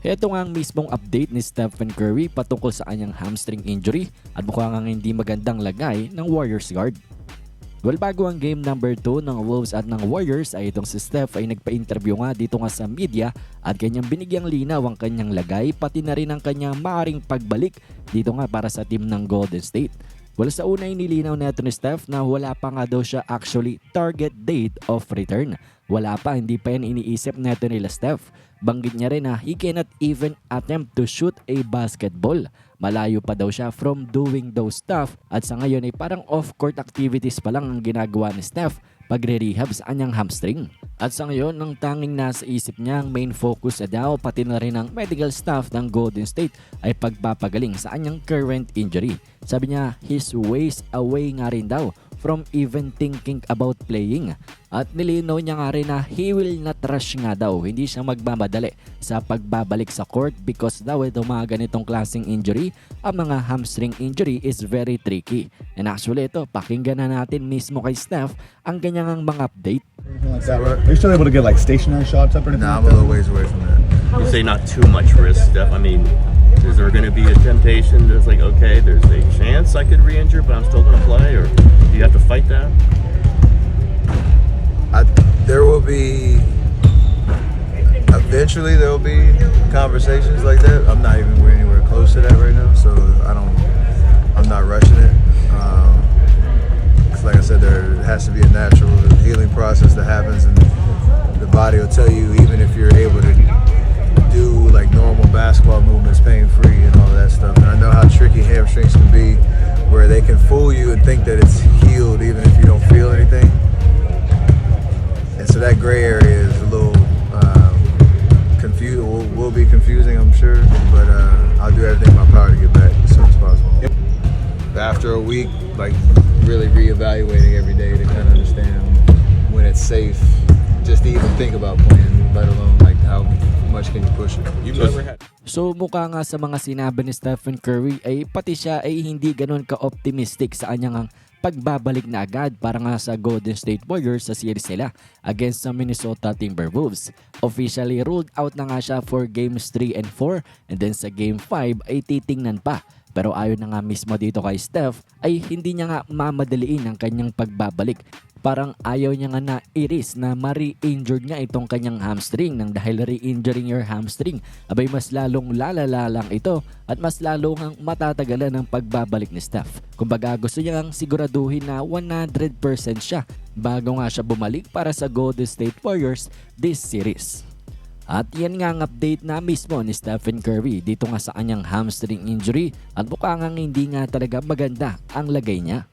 Ito nga ang mismong update ni Stephen Curry patungkol sa kanyang hamstring injury at mukha nga hindi magandang lagay ng Warriors guard. Well, bago ang game number 2 ng Wolves at ng Warriors ay itong si Steph ay nagpa-interview nga dito nga sa media at kanyang binigyang linaw ang kanyang lagay pati na rin ang kanyang maaring pagbalik dito nga para sa team ng Golden State. Well, sa una inilinaw neto ni Steph na wala pa nga daw siya actually target date of return. Wala pa, hindi pa yan iniisip neto nila Steph. Banggit niya rin na he cannot even attempt to shoot a basketball. Malayo pa daw siya from doing those stuff at sa ngayon ay parang off-court activities pa lang ang ginagawa ni Steph pagre-rehab sa kanyang hamstring. At sa ngayon, ang tanging nasa isip niya ang main focus na daw pati na rin ang medical staff ng Golden State ay pagpapagaling sa kanyang current injury. Sabi niya, his ways away nga rin daw from even thinking about playing. At nilinaw niya nga rin na he will not rush nga daw. Hindi siya magmamadali sa pagbabalik sa court because daw ito mga ganitong klaseng injury, ang mga hamstring injury is very tricky. And actually ito, pakinggan na natin mismo kay Steph ang kanyang mga update. Like that, right? Are you still able to get like stationary shots up or anything? Nah, I'm a little ways away from that. You say not too much risk, Steph. I mean, is there going to be a temptation that's like, okay, there's a chance I could re-injure, but I'm still going to play, fight that? I, there will be eventually there will be conversations like that. I'm not even anywhere close to that right now, so I don't. I'm not rushing it. Um, 'cause like I said, there has to be a natural healing process that happens, and the body will tell you even if you're able to do like normal basketball movements pain free and all that stuff. And I know how tricky hamstrings can be, where they can fool you and think that it's healed even if you don't feel anything. And so that gray area is a little um, confused. Will, will be confusing, I'm sure. But uh, I'll do everything in my power to get back as soon as possible. After a week, like really reevaluating every day to kind of understand when it's safe, just to even think about playing, let alone like how much can you push it. You've never had. So mukha nga sa mga sinabi ni Stephen Curry ay pati siya ay hindi ganun ka-optimistic sa kanyang pagbabalik na agad para nga sa Golden State Warriors sa series nila against sa Minnesota Timberwolves. Officially ruled out na nga siya for games 3 and 4 and then sa game 5 ay titingnan pa. Pero ayon na nga mismo dito kay Steph ay hindi niya nga mamadaliin ang kanyang pagbabalik parang ayaw niya nga na iris na ma-re-injured nga itong kanyang hamstring nang dahil re-injuring your hamstring abay mas lalong lalala lang ito at mas lalo ngang matatagalan ng pagbabalik ni Steph. Kumbaga gusto niya ngang siguraduhin na 100% siya bago nga siya bumalik para sa Golden State Warriors this series. At yan nga ang update na mismo ni Stephen Curry dito nga sa kanyang hamstring injury at mukha nga hindi nga talaga maganda ang lagay niya.